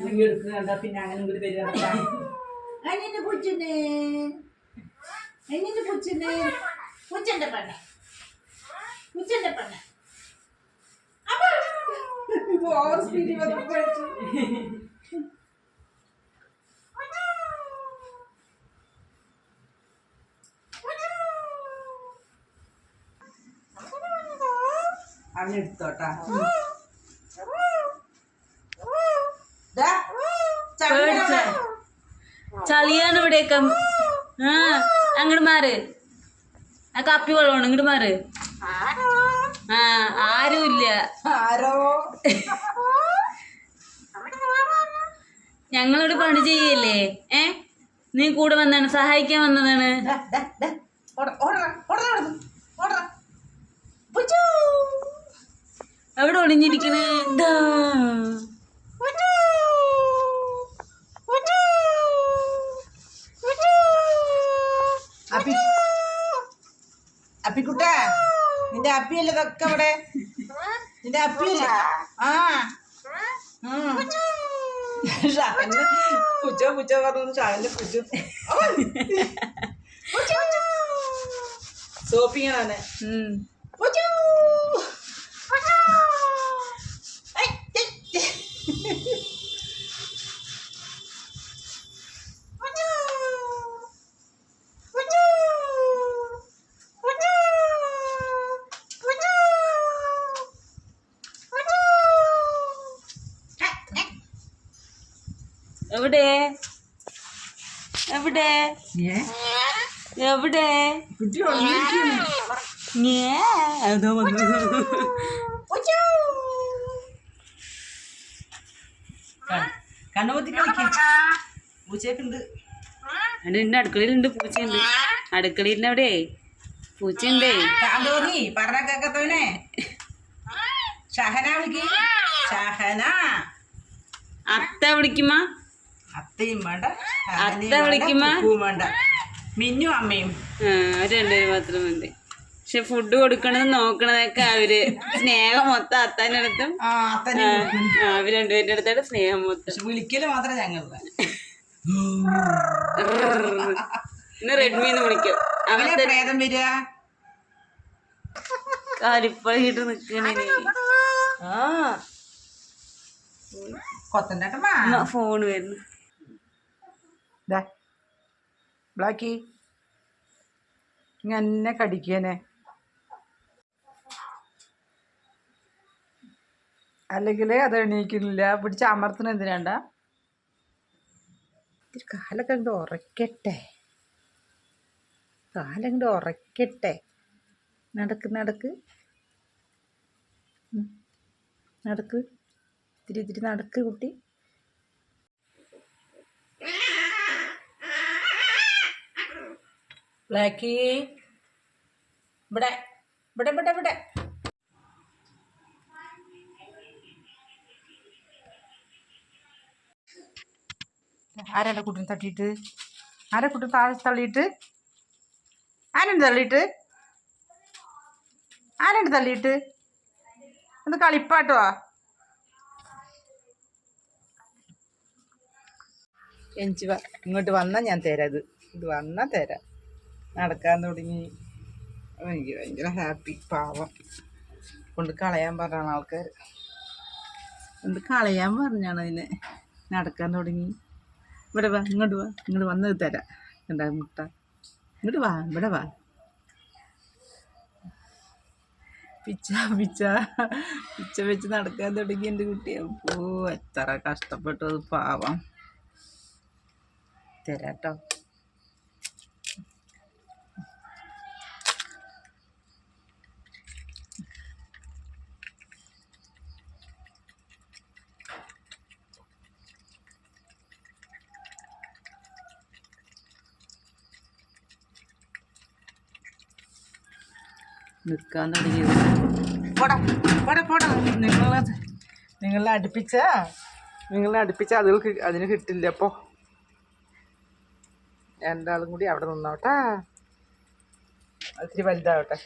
അല്ലെങ്കിൽ എടുക്കുക എന്താ പിന്നെ അങ്ങനെ ഇങ്ങോട്ട് വരിക. അതിന്റെ പൂച്ചനെ എങ്ങനെ പൂച്ചനെ പൂച്ചന്റെ പെണ്ണ. പൂച്ചന്റെ പെണ്ണ. ഓവർ സ്പീഡിൽ വന്നപ്പോ അവനെടുത്തോട്ടാ പേടിച്ച ചളിയാണ് ഇവിടെയൊക്കെ ആ അങ്ങോട്ട് മാറ്. ആ കാപ്പി വെള്ളമാണ് ഇങ്ങോട്ട് മാറ്. ആ ആരും? ഇല്ല ഞങ്ങളോട് പണി ചെയ്യല്ലേ? ഏ? നീ കൂടെ വന്നാണ് സഹായിക്കാൻ വന്നതാണ്. എവിടെ ഒളിഞ്ഞിരിക്കണ് ദാ. പൂച്ചു. പൂച്ചു. പൂച്ചു. അപ്പി അപ്പിക്കുട്ട നിന്റെ അപ്പിയല്ലേ ഇതൊക്കെ അവിടെ? നിന്റെ അപ്പിയല്ലേ? ആ. പുച്ച പുച്ച പറഞ്ഞു ഉം. പുച്ചു പുച്ചു ഐ, ഐ, ഐ. പുച്ചു. പുച്ചു. പുച്ചു. പുച്ചു. പുച്ചു. Hi, hi. എവിടെ? എവിടെ? എവിടെ. അതോ കണ്ണുപൊത്തി പൂച്ചയൊക്കെ ഉണ്ട് എന്റെ അടുക്കളയിലുണ്ട് പൂച്ചയുണ്ട്. അടുക്കളയിൽ അവിടെ പൂച്ചയുണ്ടേ. പറഞ്ഞ കേക്കത്തോനെ ഷഹന വിളിക്ക്. ഷഹന. അത്ത വിളിക്കുമ്മ അത്തയും വേണ്ട അത്ത ഷഹനയും വേണ്ട, മിന്നു അമ്മയും. രണ്ടുപേര് മാത്രം മതി. പക്ഷെ ഫുഡ് കൊടുക്കണത് നോക്കണതൊക്കെ അവർ സ്നേഹം മൊത്തം അത്താന്റെ അടുത്തും. അവർ രണ്ടുപേരുടെ അടുത്താണ് സ്നേഹം മൊത്തം. വിളിക്കൽ മാത്രം ഞങ്ങളുടെ. ഇന്ന് റെഡ്മിന്ന് വിളിക്കും. അവത്തെ പ്രേതം വരിക? കാലിപ്പഴിട്ട് നിക്കണേ. ആ. കൊത്തണ്ടേട്ടമ്മ ഫോൺ വരുന്നു. ബ്ലാക്കി. ഇങ്ങനെ കടിക്കനെ. അല്ലെങ്കിൽ അത് എണീക്കുന്നില്ല. പിടിച്ച അമർത്തുന്ന എന്തിനാണ്ട? ഇത്തിരി കാലൊക്കെ അങ്ങോട്ട് ഉറക്കട്ടെ കാലം ഉറക്കട്ടെ നടക്ക് നടക്ക്. നടക്ക്. ഇത്തിരി ഇത്തിരി നടക്ക് കുട്ടി. ബ്ലാക്കി ഇവിടെ ഇവിടെ ഇവിടെ ഇവിടെ. ആരാടെ കുട്ടിനെ തട്ടിയിട്ട്? ആരെ കുട്ടി താഴെ തള്ളിയിട്ട്? ആരുണ്ട് തള്ളിയിട്ട്? ആരുണ്ട് തള്ളിയിട്ട്? ഒന്ന് കളിപ്പാട്ടോ എനിക്ക് ഇങ്ങോട്ട് വന്നാൽ ഞാൻ തരാം ഇത്. ഇത് വന്നാൽ തരാം. നടക്കാൻ തുടങ്ങി. എനിക്ക് ഭയങ്കര ഹാപ്പി പാവം. കൊണ്ട് കളയാൻ പറഞ്ഞാണ് ആൾക്കാർ കൊണ്ട് കളയാൻ പറഞ്ഞാണ് അതിനെ നടക്കാൻ തുടങ്ങി. ഇവിടെ വാ ഇങ്ങോട്ട് വാ ഇങ്ങോട്ട് വന്നത് തരാം. എന്താ മുട്ട. ഇങ്ങോട്ട് വാ ഇവിടെ വാ. പിച്ച പിച്ച പിച്ച വെച്ച് നടക്കാൻ തുടങ്ങി എന്റെ കുട്ടി. അപ്പോ എത്ര കഷ്ടപ്പെട്ടു അത് പാവം. തരാട്ടോ. നിൽക്കാൻ തുടങ്ങിയത് പോടാ പോടാ പോടാ. നിങ്ങൾ അടുപ്പിച്ച നിങ്ങളെ അടുപ്പിച്ച അതുകൾക്ക് അതിന് കിട്ടില്ല അപ്പോൾ രണ്ടാളും കൂടി അവിടെ നിന്നോട്ടെ. അതിരി വലുതാവട്ടെ.